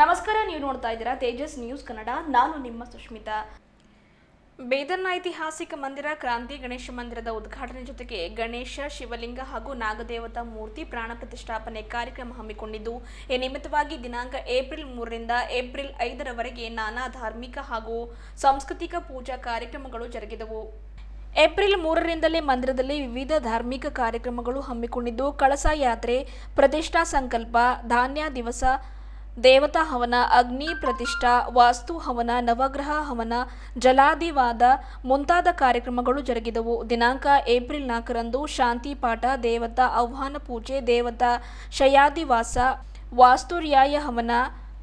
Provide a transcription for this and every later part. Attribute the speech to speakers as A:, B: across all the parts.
A: ನಮಸ್ಕಾರ, ನೀವು ನೋಡ್ತಾ ಇದ್ದೀರಾ ತೇಜಸ್ ನ್ಯೂಸ್ ಕನ್ನಡ. ನಾನು ನಿಮ್ಮ ಸುಷ್ಮಿತಾ ಬೇದರ್ನ ಐತಿಹಾಸಿಕ ಮಂದಿರ ಕ್ರಾಂತಿ ಗಣೇಶ ಮಂದಿರದ ಉದ್ಘಾಟನೆ ಜೊತೆಗೆ ಗಣೇಶ, ಶಿವಲಿಂಗ ಹಾಗೂ ನಾಗದೇವತಾ ಮೂರ್ತಿ ಪ್ರಾಣ ಪ್ರತಿಷ್ಠಾಪನೆ ಕಾರ್ಯಕ್ರಮ ಹಮ್ಮಿಕೊಂಡಿದ್ದು, ಈ ನಿಮಿತ್ತವಾಗಿ ದಿನಾಂಕ ಏಪ್ರಿಲ್ ಮೂರರಿಂದ ಏಪ್ರಿಲ್ ಐದರವರೆಗೆ ನಾನಾ ಧಾರ್ಮಿಕ ಹಾಗೂ ಸಾಂಸ್ಕೃತಿಕ ಪೂಜಾ ಕಾರ್ಯಕ್ರಮಗಳು ಜರುಗಿದವು. ಏಪ್ರಿಲ್ ಮೂರರಿಂದಲೇ ಮಂದಿರದಲ್ಲಿ ವಿವಿಧ ಧಾರ್ಮಿಕ ಕಾರ್ಯಕ್ರಮಗಳು ಹಮ್ಮಿಕೊಂಡಿದ್ದು, ಕಳಸ ಯಾತ್ರೆ, ಪ್ರತಿಷ್ಠಾ ಸಂಕಲ್ಪ, ಧಾನ್ಯ ದಿವಸ ದೇವತಾ ಹವನ, ಅಗ್ನಿ ಪ್ರತಿಷ್ಠಾ, ವಾಸ್ತು ಹವನ, ನವಗ್ರಹ ಹವನ, ಜಲಾದಿವಾದ ಮುಂತಾದ ಕಾರ್ಯಕ್ರಮಗಳು ಜರುಗಿದವು. ದಿನಾಂಕ ಏಪ್ರಿಲ್ ನಾಲ್ಕರಂದು ಶಾಂತಿ ಪಾಠ, ದೇವತಾ ಆಹ್ವಾನ ಪೂಜೆ, ದೇವತಾ ಶಯಾದಿವಾಸ, ವಾಸ್ತುರ್ಯಾಯ ಹವನ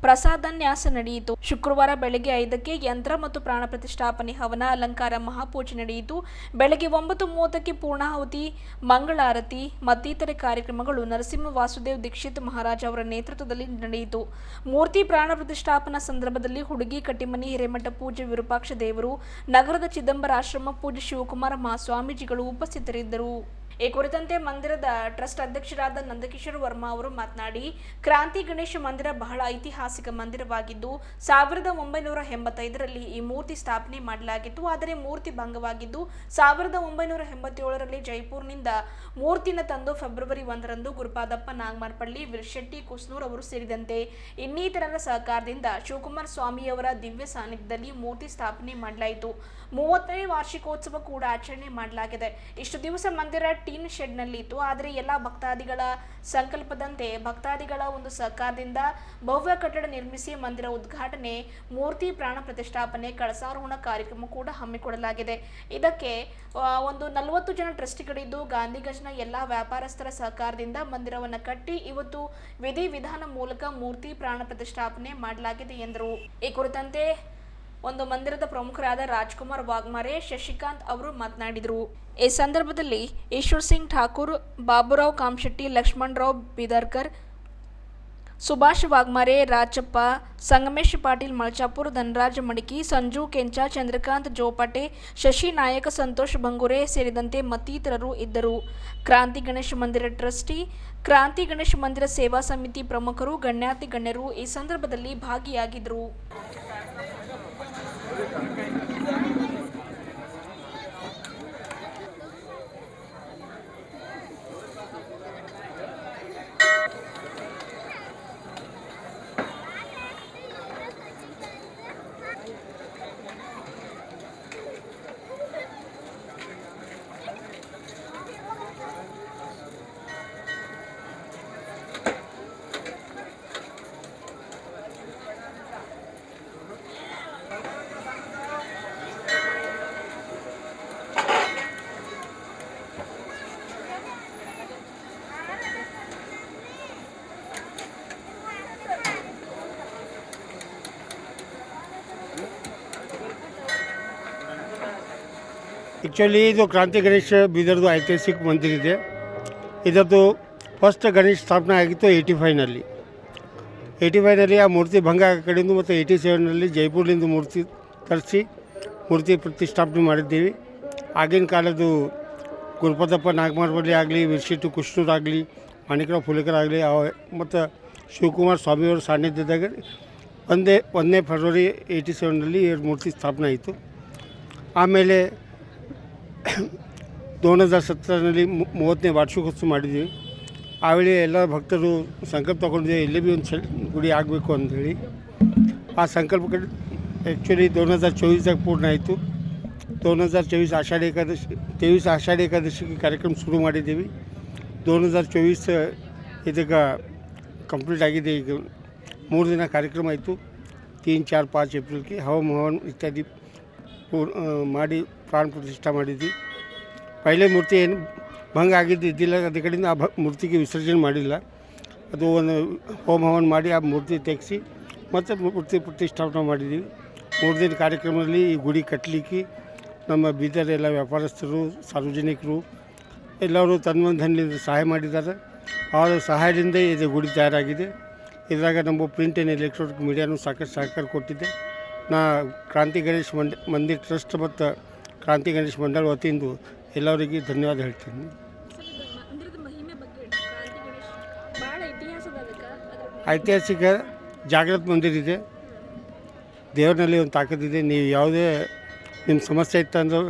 A: ಪ್ರಸಾದನ್ಯಾಸ ನಡೆಯಿತು. ಶುಕ್ರವಾರ ಬೆಳಗ್ಗೆ ಐದಕ್ಕೆ ಯಂತ್ರ ಮತ್ತು ಪ್ರಾಣ ಪ್ರತಿಷ್ಠಾಪನೆ ಹವನ ಅಲಂಕಾರ ಮಹಾಪೂಜೆ ನಡೆಯಿತು. ಬೆಳಗ್ಗೆ ಒಂಬತ್ತು ಮೂವತ್ತಕ್ಕೆ ಪೂರ್ಣಾಹುತಿ, ಮಂಗಳಾರತಿ, ಮತ್ತಿತರೆ ಕಾರ್ಯಕ್ರಮಗಳು ನರಸಿಂಹ ವಾಸುದೇವ್ ದೀಕ್ಷಿತ್ ಮಹಾರಾಜ್ ಅವರ ನೇತೃತ್ವದಲ್ಲಿ ನಡೆಯಿತು. ಮೂರ್ತಿ ಪ್ರಾಣ ಪ್ರತಿಷ್ಠಾಪನಾ ಸಂದರ್ಭದಲ್ಲಿ ಹುಡುಗಿ ಕಟ್ಟಿಮನಿ ಹಿರೇಮಠ ಪೂಜೆ ವಿರೂಪಾಕ್ಷ ದೇವರು, ನಗರದ ಚಿದಂಬರ ಆಶ್ರಮ ಪೂಜೆ ಶಿವಕುಮಾರ ಮಹಾಸ್ವಾಮೀಜಿಗಳು ಉಪಸ್ಥಿತರಿದ್ದರು. ಈ ಕುರಿತಂತೆ ಮಂದಿರದ ಟ್ರಸ್ಟ್ ಅಧ್ಯಕ್ಷರಾದ ನಂದಕಿಶೋರ್ ವರ್ಮಾ ಅವರು ಮಾತನಾಡಿ, ಕ್ರಾಂತಿ ಗಣೇಶ ಮಂದಿರ ಬಹಳ ಐತಿಹಾಸಿಕ ಮಂದಿರವಾಗಿದ್ದು, ಸಾವಿರದ ಒಂಬೈನೂರ ಎಂಬತ್ತೈದರಲ್ಲಿ ಈ ಮೂರ್ತಿ ಸ್ಥಾಪನೆ ಮಾಡಲಾಗಿತ್ತು. ಆದರೆ ಮೂರ್ತಿ ಭಂಗವಾಗಿದ್ದು, ಸಾವಿರದ ಒಂಬೈನೂರ ಎಂಬತ್ತೇಳರಲ್ಲಿ ಜೈಪುರ್ನಿಂದ ಮೂರ್ತಿನ ತಂದು ಫೆಬ್ರವರಿ ಒಂದರಂದು ಗುರುಪಾದಪ್ಪ ನಾಗಮಾರ್ಪಳ್ಳಿ ವಿರ್ಶೆಟ್ಟಿ ಕುಸ್ನೂರ್ ಅವರು ಸೇರಿದಂತೆ ಇನ್ನಿತರರ ಸಹಕಾರದಿಂದ ಶಿವಕುಮಾರ್ ಸ್ವಾಮಿಯವರ ದಿವ್ಯ ಸಾನ್ನಿಧ್ಯದಲ್ಲಿ ಮೂರ್ತಿ ಸ್ಥಾಪನೆ ಮಾಡಲಾಯಿತು. ಮೂವತ್ತನೇ ವಾರ್ಷಿಕೋತ್ಸವ ಕೂಡ ಆಚರಣೆ ಮಾಡಲಾಗಿದೆ. ಇಷ್ಟು ದಿವಸ ಮಂದಿರ ಟೀನ್ ಶೆಡ್ನಲ್ಲಿ ಇತ್ತು. ಆದರೆ ಎಲ್ಲ ಭಕ್ತಾದಿಗಳ ಸಂಕಲ್ಪದಂತೆ ಭಕ್ತಾದಿಗಳ ಒಂದು ಸಹಕಾರದಿಂದ ಭವ್ಯ ಕಟ್ಟಡ ನಿರ್ಮಿಸಿ ಮಂದಿರ ಉದ್ಘಾಟನೆ, ಮೂರ್ತಿ ಪ್ರಾಣ ಪ್ರತಿಷ್ಠಾಪನೆ, ಕಳಸಾರೋಹಣ ಕಾರ್ಯಕ್ರಮ ಕೂಡ ಹಮ್ಮಿಕೊಳ್ಳಲಾಗಿದೆ ಇದಕ್ಕೆ ಒಂದು ನಲವತ್ತು ಜನ ಟ್ರಸ್ಟಿಗಳಿದ್ದು ಗಾಂಧಿಗಂಜ್ನ ಎಲ್ಲ ವ್ಯಾಪಾರಸ್ಥರ ಸಹಕಾರದಿಂದ ಮಂದಿರವನ್ನು ಕಟ್ಟಿ ಇವತ್ತು ವಿಧಿ ವಿಧಾನ ಮೂಲಕ ಮೂರ್ತಿ ಪ್ರಾಣ ಪ್ರತಿಷ್ಠಾಪನೆ ಮಾಡಲಾಗಿದೆ ಎಂದರು. ಈ ಕುರಿತಂತೆ ಒಂದು ಮಂದಿರದ ಪ್ರಮುಖರಾದ ರಾಜ್ಕುಮಾರ್ ವಾಗ್ಮಾರೆ, ಶಶಿಕಾಂತ್ ಅವರು ಮಾತನಾಡಿದರು. ಈ ಸಂದರ್ಭದಲ್ಲಿ ಈಶ್ವರ್ ಸಿಂಗ್ ಠಾಕೂರ್, ಬಾಬುರಾವ್ ಕಾಮಶೆಟ್ಟಿ, ಲಕ್ಷ್ಮಣರಾವ್ ಬಿದರ್ಕರ್, ಸುಭಾಷ್ ವಾಗ್ಮಾರೆ, ರಾಜಪ್ಪ, ಸಂಗಮೇಶ್ ಪಾಟೀಲ್, ಮಲ್ಚಾಪುರ್, ಧನರಾಜ್ ಮಡಿಕಿ, ಸಂಜು ಕೆಂಚ, ಚಂದ್ರಕಾಂತ್ ಜೋಪಾಟೆ, ಶಶಿ ನಾಯಕ, ಸಂತೋಷ್ ಬಂಗುರೆ ಸೇರಿದಂತೆ ಮತ್ತಿತರರು ಇದ್ದರು. ಕ್ರಾಂತಿ ಗಣೇಶ ಮಂದಿರ ಟ್ರಸ್ಟಿ, ಕ್ರಾಂತಿ ಗಣೇಶ ಮಂದಿರ ಸೇವಾ ಸಮಿತಿ ಪ್ರಮುಖರು, ಗಣ್ಯಾತಿ ಗಣ್ಯರು ಈ ಸಂದರ್ಭದಲ್ಲಿ ಭಾಗಿಯಾಗಿದ್ದರು. Thank you.
B: ಆ್ಯಕ್ಚುಲಿ ಇದು ಕ್ರಾಂತಿ ಗಣೇಶ ಬೀದರ್ದು ಐತಿಹಾಸಿಕ ಮಂದಿರ ಇದೆ. ಇದರದ್ದು ಫಸ್ಟ್ ಗಣೇಶ ಸ್ಥಾಪನೆ ಆಗಿತ್ತು ಏಯ್ಟಿ ಫೈವ್ನಲ್ಲಿ ಏಯ್ಟಿ ಫೈವ್ನಲ್ಲಿ ಆ ಮೂರ್ತಿ ಭಂಗ ಆ ಕಡೆಯಿಂದ ಮತ್ತು ಏಯ್ಟಿ ಸೆವೆನ್ನಲ್ಲಿ ಜೈಪುರದಿಂದ ಮೂರ್ತಿ ತರಿಸಿ ಮೂರ್ತಿ ಪ್ರತಿಷ್ಠಾಪನೆ ಮಾಡಿದ್ದೀವಿ. ಆಗಿನ ಕಾಲದ್ದು ಗುರುಪದಪ್ಪ ನಾಗಮಾರ್ಬಳ್ಳಿ ಆಗಲಿ ವಿರ್ಶಿಟ್ಟು ಕೃಷ್ಣರಾಗಲಿ ಮಾಣಿಕರಾವ್ ಫುಲೇಕರ್ ಆಗಲಿ ಮತ್ತು ಶಿವಕುಮಾರ್ ಸ್ವಾಮಿಯವರ ಸಾನ್ನಿಧ್ಯದಾಗ ಒಂದೇ, ಒಂದನೇ ಫೆಬ್ರವರಿ ಏಯ್ಟಿ ಸೆವೆನ್ನಲ್ಲಿ ಮೂರ್ತಿ ಸ್ಥಾಪನೆ ಆಯಿತು. ಆಮೇಲೆ दोन ಹಜಾರ್ ಸತ್ತರಲ್ಲಿ ಮೂವತ್ತನೇ ವಾರ್ಷಿಕೋತ್ಸವ ಮಾಡಿದ್ವಿ ಆ ವೇಳೆ ಎಲ್ಲ ಭಕ್ತರು ಸಂಕಲ್ಪ ತಗೊಂಡಿದ್ದೆ ಇಲ್ಲಿ ಭೀ ಒಂದು ಗುಡಿ ಆಗಬೇಕು ಅಂತೇಳಿ ಆ ಸಂಕಲ್ಪ ಆ್ಯಕ್ಚುಲಿ ದೋನ್ दोन हजार ಪೂರ್ಣ ಆಯಿತು ದೋನ್ हजार चोवीस आषाढी एकादशी तेवीस आषाढी एकादशी ಕಾರ್ಯಕ್ರಮ ಶುರು ಮಾಡಿದ್ದೀವಿ ದೋನ್ हजार चोवीस ಇದಕ್ಕೆ ಕಂಪ್ಲೀಟ್ ಆಗಿದೆ ಈಗ ಮೂರು ದಿನ ಕಾರ್ಯಕ್ರಮ ಆಯಿತು तीन चार पाच एप्रिल की ಇತ್ಯಾದಿ ಪೂರ್ ಮಾಡಿ ಪ್ರಾಣ ಪ್ರತಿಷ್ಠೆ ಮಾಡಿದ್ವಿ. ಪೈಲೆ ಮೂರ್ತಿ ಏನು ಭಂಗ ಆಗಿದ್ದು ಇದ್ದಿಲ್ಲ ಅದ್ರ ಕಡೆಯಿಂದ ಆ ಭ, ಮೂರ್ತಿಗೆ ವಿಸರ್ಜನೆ ಮಾಡಿಲ್ಲ. ಅದು ಒಂದು ಹೋಮ ಹವನ ಮಾಡಿ ಆ ಮೂರ್ತಿ ತೆಗೆಸಿ ಮತ್ತು ಮೂರ್ತಿ ಪ್ರತಿಷ್ಠಾಪನೆ ಮಾಡಿದ್ದೀವಿ ಮೂರು ದಿನ ಕಾರ್ಯಕ್ರಮದಲ್ಲಿ ಈ ಗುಡಿ ಕಟ್ಟಲಿಕ್ಕೆ ನಮ್ಮ ಬೀದರ್ ಎಲ್ಲ ವ್ಯಾಪಾರಸ್ಥರು, ಸಾರ್ವಜನಿಕರು ಎಲ್ಲರೂ ತನ್ಮಂಧನಿಂದ ಸಹಾಯ ಮಾಡಿದ್ದಾರೆ. ಅವರ ಸಹಾಯದಿಂದ ಇದು ಗುಡಿ ತಯಾರಾಗಿದೆ. ಇದ್ರಾಗ ನಮ್ಮ ಪ್ರಿಂಟ್ ಆ್ಯಂಡ್ ಎಲೆಕ್ಟ್ರಾನಿಕ್ ಮೀಡಿಯಾನು ಸಾಕಷ್ಟು ಸಹಕಾರ ಕೊಟ್ಟಿದ್ದೆ ನಾ ಕ್ರಾಂತಿ ಗಣೇಶ್ ಮಂಡಿ, ಮಂದಿರ್ ಟ್ರಸ್ಟ್ ಮತ್ತು ಕ್ರಾಂತಿ ಗಣೇಶ್ ಮಂಡಳ ವತಿಯಿಂದ ಎಲ್ಲರಿಗೆ ಧನ್ಯವಾದ ಹೇಳ್ತೀನಿ.
A: ಮಂದಿರದ
B: ಐತಿಹಾಸಿಕ ಜಾಗೃತ ಮಂದಿರ ಇದೆ. ದೇವರಲ್ಲಿ ಒಂದು ತಾಕತ್ತಿದೆ ನೀವು ಯಾವುದೇ ನಿಮ್ಮ ಸಮಸ್ಯೆ ಇತ್ತಂದ್ರೆ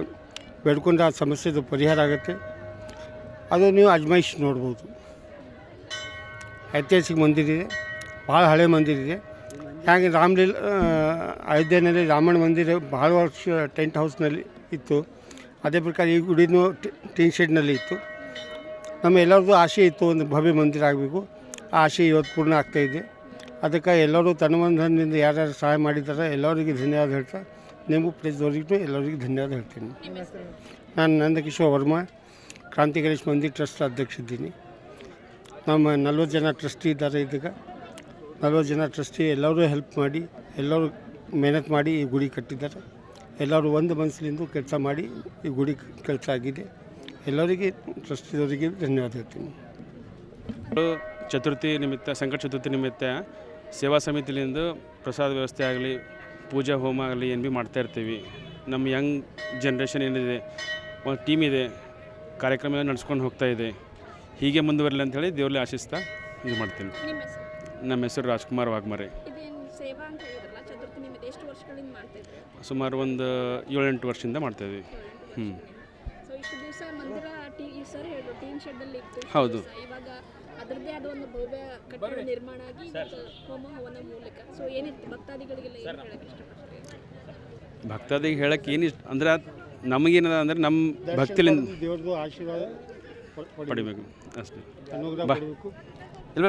B: ಬೇಡ್ಕೊಂಡು ಆ ಸಮಸ್ಯೆದು ಪರಿಹಾರ ಆಗುತ್ತೆ. ಅದು ನೀವು ಅಜ್ಮಾಯಿಸಿ ನೋಡ್ಬೋದು. ಐತಿಹಾಸಿಕ ಮಂದಿರ ಇದೆ. ಭಾಳ ಹಳೆ ಮಂದಿರ ಇದೆ. ಹಾಗೆ ರಾಮಲೀಲ, ಅಯೋಧ್ಯೆಯಲ್ಲಿ ರಾಮನ ಮಂದಿರ ಭಾಳ ವರ್ಷ ಟೆಂಟ್ ಹೌಸ್ನಲ್ಲಿ ಇತ್ತು. ಅದೇ ಪ್ರಕಾರ ಈ ಗುಡಿನೂ ಟೀನ್ ಶೆಡ್ನಲ್ಲಿ ಇತ್ತು. ನಮ್ಮ ಎಲ್ಲರದ್ದು ಆಸೆ ಇತ್ತು ಒಂದು ಭವ್ಯ ಮಂದಿರ ಆಗಬೇಕು. ಆ ಆಸೆ ಇವತ್ತು ಪೂರ್ಣ ಆಗ್ತಾಯಿದೆ ಅದಕ್ಕೆ ಎಲ್ಲರೂ ತನ್ಮಂಧನದಿಂದ ಯಾರ್ಯಾರು ಸಹಾಯ ಮಾಡಿದ್ದಾರೆ ಎಲ್ಲರಿಗೆ ಧನ್ಯವಾದ ಹೇಳ್ತಾ ನಿಮಗೂ ಪ್ರತಿಯೊಂದು ಎಲ್ಲರಿಗೂ ಧನ್ಯವಾದ ಹೇಳ್ತೀನಿ. ನಾನು ನಂದಕಿಶೋರ್ ವರ್ಮಾ, ಕ್ರಾಂತಿ ಗಣೇಶ್ ಮಂದಿರ ಟ್ರಸ್ಟ್ ಅಧ್ಯಕ್ಷ ಇದ್ದೀನಿ ನಮ್ಮ ನಲ್ವತ್ತು ಜನ ಟ್ರಸ್ಟಿ ಇದ್ದಾರೆ ಇದಕ್ಕೆ ನಲ್ವತ್ತು ಜನ ಟ್ರಸ್ಟಿ ಎಲ್ಲರೂ ಹೆಲ್ಪ್ ಮಾಡಿ, ಎಲ್ಲರೂ ಮೆಹನತ್ ಮಾಡಿ ಈ ಗುಡಿ ಕಟ್ಟಿದ್ದಾರೆ. ಎಲ್ಲರೂ ಒಂದು ಮನಸ್ಸಿನಿಂದ ಕೆಲಸ ಮಾಡಿ ಈ ಗುಡಿ ಕೆಲಸ ಆಗಿದೆ. ಎಲ್ಲರಿಗೆ ಟ್ರಸ್ಟಿದವರಿಗೆ ಧನ್ಯವಾದ ಹೇಳ್ತೀನಿ.
C: ಚತುರ್ಥಿ ನಿಮಿತ್ತ ಸಂಕಟ ಚತುರ್ಥಿ ನಿಮಿತ್ತ ಸೇವಾ ಸಮಿತಿಲಿಂದ ಪ್ರಸಾದ ವ್ಯವಸ್ಥೆ ಆಗಲಿ ಪೂಜಾ ಹೋಮ ಆಗಲಿ ಏನು ಭೀ ಮಾಡ್ತಾ ಇರ್ತೀವಿ. ನಮ್ಮ ಯಂಗ್ ಜನ್ರೇಷನ್ ಏನಿದೆ ಒಂದು ಟೀಮ್ ಇದೆ ಕಾರ್ಯಕ್ರಮ ನಡೆಸ್ಕೊಂಡು ಹೋಗ್ತಾ ಇದೆ. ಹೀಗೆ ಮುಂದುವರಲಿ ಅಂಥೇಳಿ ದೇವ್ರಲ್ಲಿ ಆಶಿಸ್ತಾ ಇದು ಮಾಡ್ತೀನಿ.
A: ನಿಮ್ಮ ಹೆಸರು?
C: ನಮ್ಮ ಹೆಸರು ರಾಜ್ಕುಮಾರ್ ವಾಗ್ಮರೆ.
A: ವರ್ಷಗಳಿಂದ
C: ಸುಮಾರು ಒಂದು ಏಳೆಂಟು ವರ್ಷದಿಂದ ಮಾಡ್ತಾಯಿದ್ವಿ ಹ್ಞೂ
A: ಸೊ ಇಷ್ಟು ದಿವಸ ಮಂದಿರ ಟೀ ಈ ಸರ್ ಹೇಳಿದ್ರು ಟೀನ್ ಶೆಡ್ಡಲ್ಲಿ ಇತ್ತು
C: ಹೌದು.
A: So, ಇವಾಗ ಅದರದ್ದೇ ಆದ ಒಂದು ಭವ್ಯ ಕಟ್ಟಡ ನಿರ್ಮಾಣ ಆಗಿ ಇವತ್ತು ಹೋಮ ಹವನ ಮೂಲಕ. ಸೊ ಏನಿತ್ತು? ಭಕ್ತಾದಿಗಳಿಗೆಲ್ಲ ಏನು ಹೇಳಕ್ಕೆ ಇಷ್ಟಪಡ್ತೀರಿ?
C: ಭಕ್ತಾದಿಗೆ ಹೇಳಕ್ಕೆ ಏನು ಇಷ್ಟ ಅಂದ್ರೆ ನಮಗೇನದ ಅಂದ್ರೆ ನಮ್ಮ ಭಕ್ತಿಲಿಂದ
B: ದೇವ್ರದ್ದು ಆಶೀರ್ವಾದ
C: ಪಡಿಬೇಕು. ಅಷ್ಟೇ.
B: ಅನುಗ್ರಹ
C: ಬಾ.
B: ಪಡಿಬೇಕು
C: ಇಲ್ಲ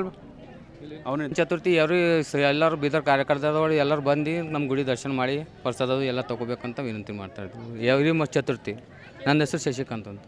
C: ಅವನೇ
D: ಚತುರ್ಥಿ ಸ- ಎಲ್ಲರೂ ಬೀದರ್ ಕಾರ್ಯಕರ್ತದವರು ಎಲ್ಲರೂ ಬಂದು ನಮ್ಮ ಗುಡಿ ದರ್ಶನ ಮಾಡಿ ಪ್ರಸಾದ ಎಲ್ಲ ತಗೋಬೇಕಂತ ವಿನಂತಿ ಮಾಡ್ತಾ ಇದ್ವಿ ಎವ್ರಿ ಚತುರ್ಥಿ. ನನ್ನ ಹೆಸರು ಶಶಿಕಾಂತ್ ಅಂತ.